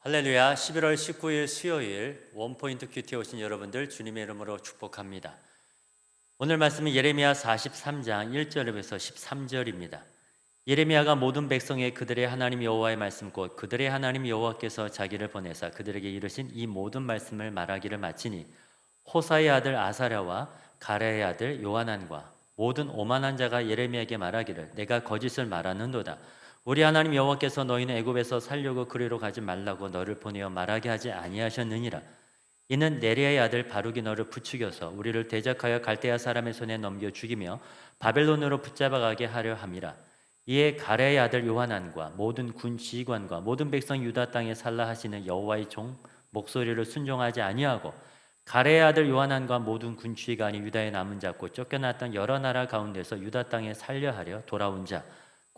할렐루야 11월 19일 수요일 원포인트 큐티에 오신 여러분들 주님의 이름으로 축복합니다. 오늘 말씀은 예레미야 43장 1절에서 13절입니다. 예레미야가 모든 백성의 그들의 하나님 여호와의 말씀 곧 그들의 하나님 여호와께서 자기를 보내사 그들에게 이르신 이 모든 말씀을 말하기를 마치니 호사의 아들 아사랴와 가랴의 아들 요하난과 모든 오만한 자가 예레미야에게 말하기를 내가 거짓을 말하는도다 우리 하나님 여호와께서 너희는 애굽에서 살려고 그리로 가지 말라고 너를 보내어 말하게 하지 아니하셨느니라. 이는 네리아의 아들 바룩이 너를 부추겨서 우리를 대적하여 갈대아 사람의 손에 넘겨 죽이며 바벨론으로 붙잡아 가게 하려 함이라. 이에 가랴의 아들 요하난과 모든 군 지휘관과 모든 백성 유다 땅에 살라 하시는 여호와의 종 목소리를 순종하지 아니하고 가랴의 아들 요하난과 모든 군 지휘관이 유다에 남은 자고 쫓겨났던 여러 나라 가운데서 유다 땅에 살려 하려 돌아온 자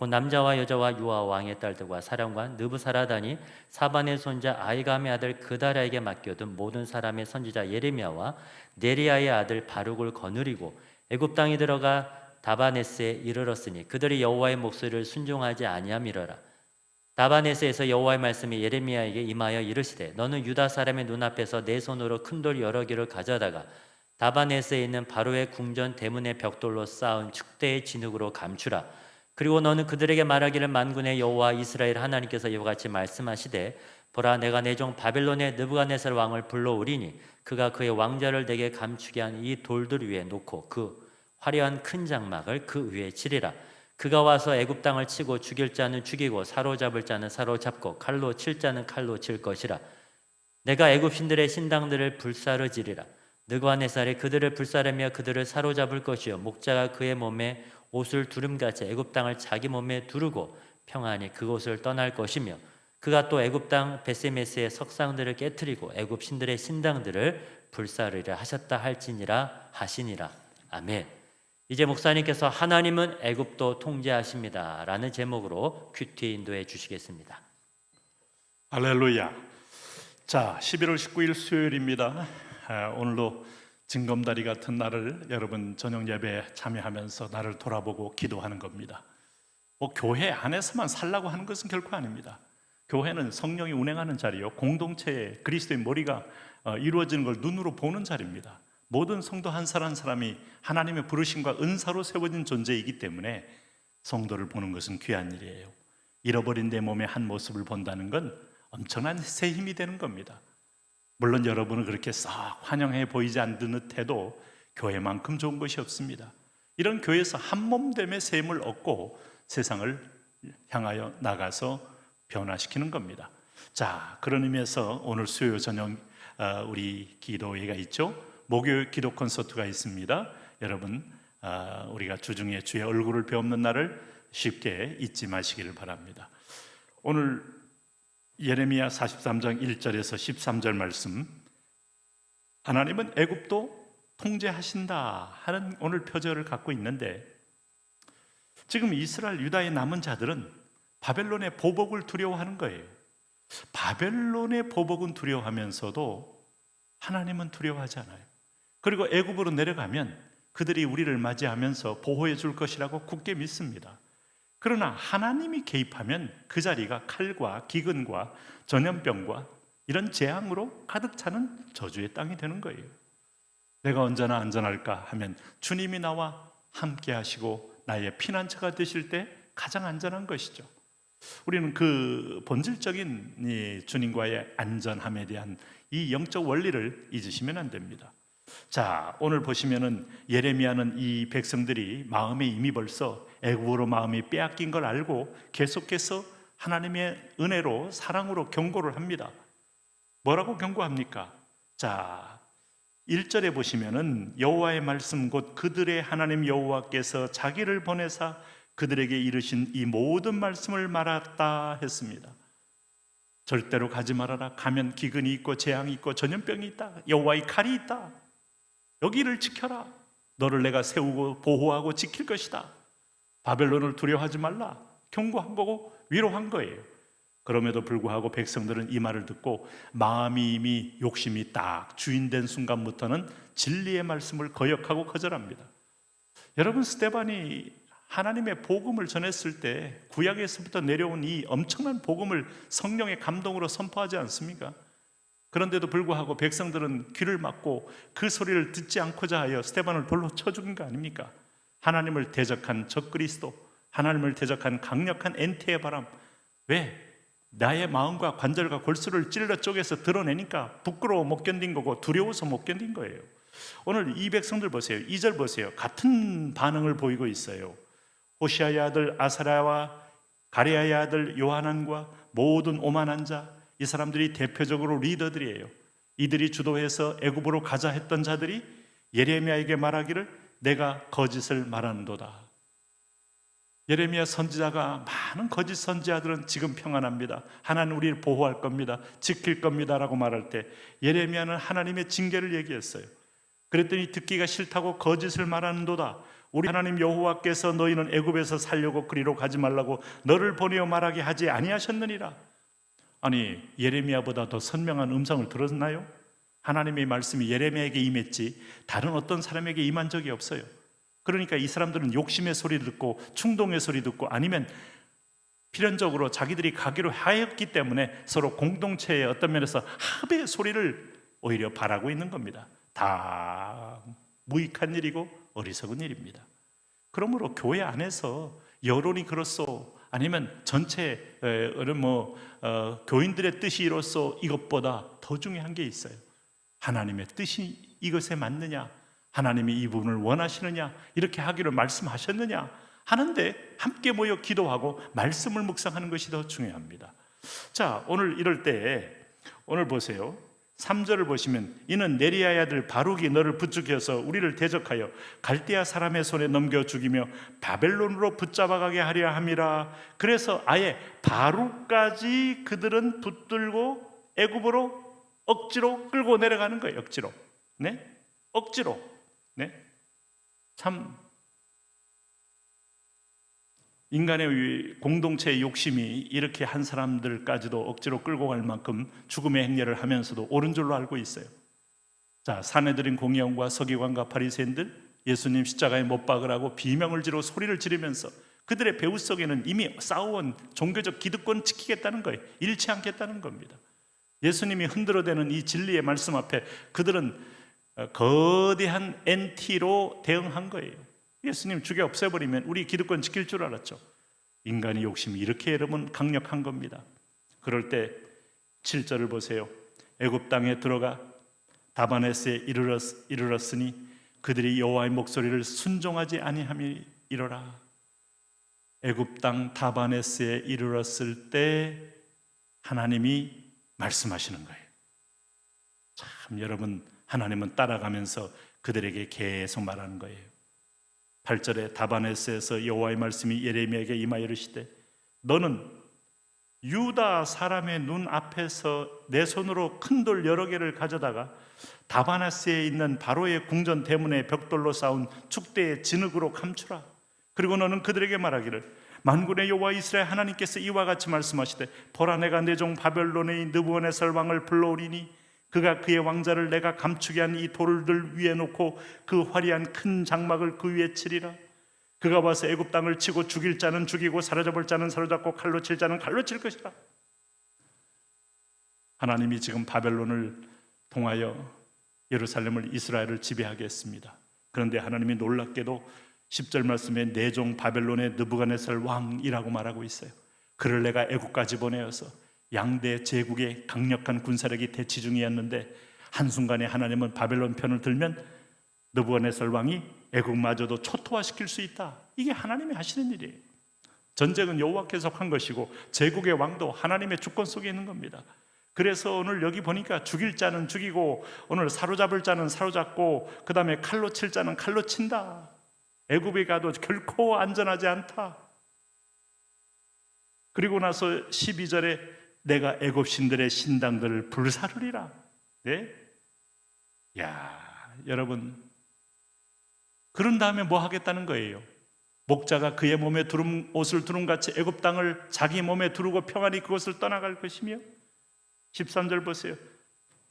곧 남자와 여자와 유아 왕의 딸들과 사령관 느부사라단이 사반의 손자 아이감의 아들 그다라에게 맡겨둔 모든 사람의 선지자 예레미야와 네리아의 아들 바룩을 거느리고 애굽 땅에 들어가 다바네스에 이르렀으니 그들이 여호와의 목소리를 순종하지 아니함이러라. 다바네스에서 여호와의 말씀이 예레미야에게 임하여 이르시되 너는 유다 사람의 눈앞에서 내 손으로 큰 돌 여러 개를 가져다가 다바네스에 있는 바로의 궁전 대문의 벽돌로 쌓은 축대의 진흙으로 감추라 그리고 너는 그들에게 말하기를 만군의 여호와 이스라엘 하나님께서 이와 같이 말씀하시되 보라 내가 내 종 바벨론의 느부갓네살 왕을 불러오리니 그가 그의 왕자를 내게 감추게 한 이 돌들 위에 놓고 그 화려한 큰 장막을 그 위에 치리라. 그가 와서 애굽 땅을 치고 죽일 자는 죽이고 사로잡을 자는 사로잡고 칼로 칠 자는 칼로 칠 것이라. 내가 애굽 신들의 신당들을 불사르지리라. 느부갓네살이 그들을 불사르며 그들을 사로잡을 것이요 목자가 그의 몸에 옷을 두름같이 애굽 땅을 자기 몸에 두르고 평안히 그곳을 떠날 것이며 그가 또 애굽 땅 베세메스의 석상들을 깨뜨리고 애굽 신들의 신당들을 불사르리라 하셨다 할지니라 하시니라 아멘. 이제 목사님께서 하나님은 애굽도 통제하십니다라는 제목으로 큐티 인도해 주시겠습니다. 할렐루야. 자, 11월 19일 수요일입니다. 아, 오늘도 징검다리 같은 날을 여러분 저녁 예배에 참여하면서 나를 돌아보고 기도하는 겁니다. 뭐 교회 안에서만 살라고 하는 것은 결코 아닙니다. 교회는 성령이 운행하는 자리요, 공동체의 그리스도의 머리가 어, 이루어지는 걸 눈으로 보는 자리입니다. 모든 성도 한 사람 한 사람이 하나님의 부르심과 은사로 세워진 존재이기 때문에 성도를 보는 것은 귀한 일이에요. 잃어버린 내 몸의 한 모습을 본다는 건 엄청난 새 힘이 되는 겁니다. 물론 여러분은 그렇게 싹 환영해 보이지 않는 듯해도 교회만큼 좋은 것이 없습니다. 이런 교회에서 한 몸됨의 셈을 얻고 세상을 향하여 나가서 변화시키는 겁니다. 자, 그런 의미에서 오늘 수요 저녁 어, 우리 기도회가 있죠. 목요일 기도 콘서트가 있습니다. 여러분 아, 우리가 주중에 주의 얼굴을 배우는 날을 쉽게 잊지 마시기를 바랍니다. 오늘 예레미야 43장 1절에서 13절 말씀 하나님은 애굽도 통제하신다 하는 오늘 표절을 갖고 있는데 지금 이스라엘 유다의 남은 자들은 바벨론의 보복을 두려워하는 거예요. 바벨론의 보복은 두려워하면서도 하나님은 두려워하지 않아요. 그리고 애굽으로 내려가면 그들이 우리를 맞이하면서 보호해 줄 것이라고 굳게 믿습니다. 그러나 하나님이 개입하면 그 자리가 칼과 기근과 전염병과 이런 재앙으로 가득 차는 저주의 땅이 되는 거예요. 내가 언제나 안전할까 하면 주님이 나와 함께 하시고 나의 피난처가 되실 때 가장 안전한 것이죠. 우리는 그 본질적인 이 주님과의 안전함에 대한 이 영적 원리를 잊으시면 안 됩니다. 자, 오늘 보시면은 예레미야는 이 백성들이 마음에 이미 벌써 애굽으로 마음이 빼앗긴 걸 알고 계속해서 하나님의 은혜로 사랑으로 경고를 합니다. 뭐라고 경고합니까? 자, 1절에 보시면은 여호와의 말씀 곧 그들의 하나님 여호와께서 자기를 보내사 그들에게 이르신 이 모든 말씀을 말았다 했습니다. 절대로 가지 말아라. 가면 기근이 있고 재앙이 있고 전염병이 있다. 여호와의 칼이 있다. 여기를 지켜라. 너를 내가 세우고 보호하고 지킬 것이다. 바벨론을 두려워하지 말라. 경고한 거고 위로한 거예요. 그럼에도 불구하고 백성들은 이 말을 듣고 마음이 이미 욕심이 딱 주인된 순간부터는 진리의 말씀을 거역하고 거절합니다. 여러분 스테반이 하나님의 복음을 전했을 때 구약에서부터 내려온 이 엄청난 복음을 성령의 감동으로 선포하지 않습니까? 그런데도 불구하고 백성들은 귀를 막고 그 소리를 듣지 않고자 하여 스테반을 돌로 쳐 죽인 거 아닙니까? 하나님을 대적한 적그리스도, 하나님을 대적한 강력한 엔티의 바람. 왜? 나의 마음과 관절과 골수를 찔러 쪼개서 드러내니까 부끄러워 못 견딘 거고 두려워서 못 견딘 거예요. 오늘 이 백성들 보세요. 2절 보세요. 같은 반응을 보이고 있어요. 호시아의 아들 아사랴와 가레아의 아들 요하난과 모든 오만한 자, 이 사람들이 대표적으로 리더들이에요. 이들이 주도해서 애굽으로 가자 했던 자들이 예레미야에게 말하기를 내가 거짓을 말하는도다. 예레미야 선지자가 많은 거짓 선지자들은 지금 평안합니다. 하나님 우리를 보호할 겁니다. 지킬 겁니다라고 말할 때 예레미야는 하나님의 징계를 얘기했어요. 그랬더니 듣기가 싫다고 거짓을 말하는도다. 우리 하나님 여호와께서 너희는 애굽에서 살려고 그리로 가지 말라고 너를 보내어 말하게 하지 아니하셨느니라. 아니 예레미야보다 더 선명한 음성을 들었나요? 하나님의 말씀이 예레미야에게 임했지 다른 어떤 사람에게 임한 적이 없어요. 그러니까 이 사람들은 욕심의 소리 듣고 충동의 소리 듣고 아니면 필연적으로 자기들이 가기로 하였기 때문에 서로 공동체의 어떤 면에서 합의 소리를 오히려 바라고 있는 겁니다. 다 무익한 일이고 어리석은 일입니다. 그러므로 교회 안에서 여론이 그렇소 아니면 전체 뭐 어, 교인들의 뜻이 이로써 이것보다 더 중요한 게 있어요. 하나님의 뜻이 이것에 맞느냐? 하나님이 이 부분을 원하시느냐? 이렇게 하기를 말씀하셨느냐? 하는데 함께 모여 기도하고 말씀을 묵상하는 것이 더 중요합니다. 자, 오늘 이럴 때 오늘 보세요. 3절을 보시면 이는 네리아의 아들 바룩이 너를 부추겨서 우리를 대적하여 갈대아 사람의 손에 넘겨 죽이며 바벨론으로 붙잡아 가게 하려 함이라. 그래서 아예 바룩까지 그들은 붙들고 애굽으로 억지로 끌고 내려가는 거예요. 억지로. 네? 억지로. 네? 참 인간의 공동체의 욕심이 이렇게 한 사람들까지도 억지로 끌고 갈 만큼 죽음의 행렬을 하면서도 옳은 줄로 알고 있어요. 자, 사내들인 공의원과 서기관과 바리새인들 예수님 십자가에 못 박으라고 비명을 지르고 소리를 지르면서 그들의 배후 속에는 이미 싸워온 종교적 기득권 지키겠다는 거예요. 잃지 않겠다는 겁니다. 예수님이 흔들어대는 이 진리의 말씀 앞에 그들은 어, 거대한 NT로 대응한 거예요. 예수님 죽여 없애버리면 우리 기득권 지킬 줄 알았죠. 인간의 욕심이 이렇게 여러분 강력한 겁니다. 그럴 때 7절을 보세요. 애굽 땅에 들어가 다바네스에 이르렀, 이르렀으니 그들이 여호와의 목소리를 순종하지 아니함이 이러라. 애굽 땅 다바네스에 이르렀을 때 하나님이 말씀하시는 거예요. 참 여러분 하나님은 따라가면서 그들에게 계속 말하는 거예요. 8절에 다바네스에서 여호와의 말씀이 예레미야에게 임하여 이르시되 너는 유다 사람의 눈 앞에서 내 손으로 큰 돌 여러 개를 가져다가 다바네스에 있는 바로의 궁전 대문에 벽돌로 쌓은 축대의 진흙으로 감추라. 그리고 너는 그들에게 말하기를 만군의 여호와 이스라엘 하나님께서 이와 같이 말씀하시되 보라 내가 내 종 바벨론의 느부갓네살 왕을 불러오리니 그가 그의 왕자를 내가 감추게 한 이 돌들 위에 놓고 그 화려한 큰 장막을 그 위에 치리라. 그가 와서 애굽 땅을 치고 죽일 자는 죽이고 사로잡을 자는 사로잡고 칼로 칠 자는 칼로 칠 것이라. 하나님이 지금 바벨론을 통하여 예루살렘을 이스라엘을 지배하게 했습니다. 그런데 하나님이 놀랍게도 10절 말씀에 내종 바벨론의 느부갓네살 왕이라고 말하고 있어요. 그를 내가 애국까지 보내어서 양대 제국의 강력한 군사력이 대치 중이었는데 한순간에 하나님은 바벨론 편을 들면 느부갓네살 왕이 애국마저도 초토화시킬 수 있다. 이게 하나님이 하시는 일이에요. 전쟁은 여호와께서 한 것이고 제국의 왕도 하나님의 주권 속에 있는 겁니다. 그래서 오늘 여기 보니까 죽일 자는 죽이고 오늘 사로잡을 자는 사로잡고 그다음에 칼로 칠 자는 칼로 친다. 애굽에 가도 결코 안전하지 않다. 그리고 나서 12절에 내가 애굽 신들의 신당들을 불사르리라. 네? 야, 여러분 그런 다음에 뭐 하겠다는 거예요? 목자가 그의 몸에 두름 옷을 두름 같이 애굽 땅을 자기 몸에 두르고 평안히 그것을 떠나갈 것이며 13절 보세요.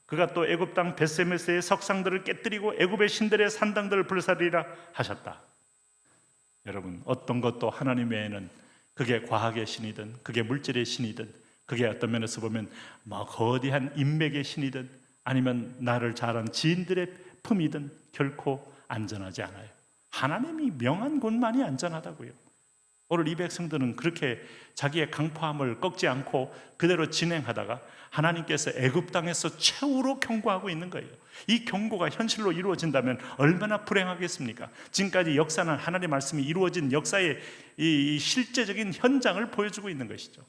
그가 또 애굽 땅 베세메스의 석상들을 깨뜨리고 애굽의 신들의 산당들을 불사리라 하셨다. 여러분 어떤 것도 하나님 외에는 그게 과학의 신이든 그게 물질의 신이든 그게 어떤 면에서 보면 뭐 거대한 인맥의 신이든 아니면 나를 잘한 지인들의 품이든 결코 안전하지 않아요. 하나님이 명한 곳만이 안전하다고요. 오늘 이 백성들은 그렇게 자기의 강포함을 꺾지 않고 그대로 진행하다가 하나님께서 애굽 땅에서 최후로 경고하고 있는 거예요. 이 경고가 현실로 이루어진다면 얼마나 불행하겠습니까? 지금까지 역사는 하나님의 말씀이 이루어진 역사의 이 실제적인 현장을 보여주고 있는 것이죠.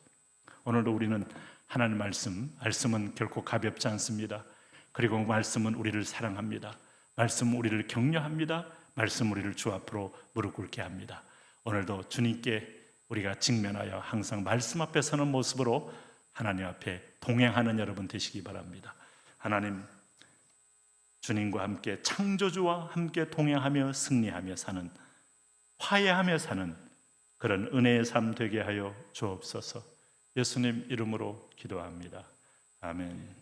오늘도 우리는 하나님 말씀, 말씀은 결코 가볍지 않습니다. 그리고 말씀은 우리를 사랑합니다. 말씀은 우리를 격려합니다. 말씀 우리를 주 앞으로 무릎 꿇게 합니다. 오늘도 주님께 우리가 직면하여 항상 말씀 앞에 서는 모습으로 하나님 앞에 동행하는 여러분 되시기 바랍니다. 하나님 주님과 함께 창조주와 함께 동행하며 승리하며 사는 화해하며 사는 그런 은혜의 삶 되게 하여 주옵소서. 예수님 이름으로 기도합니다. 아멘.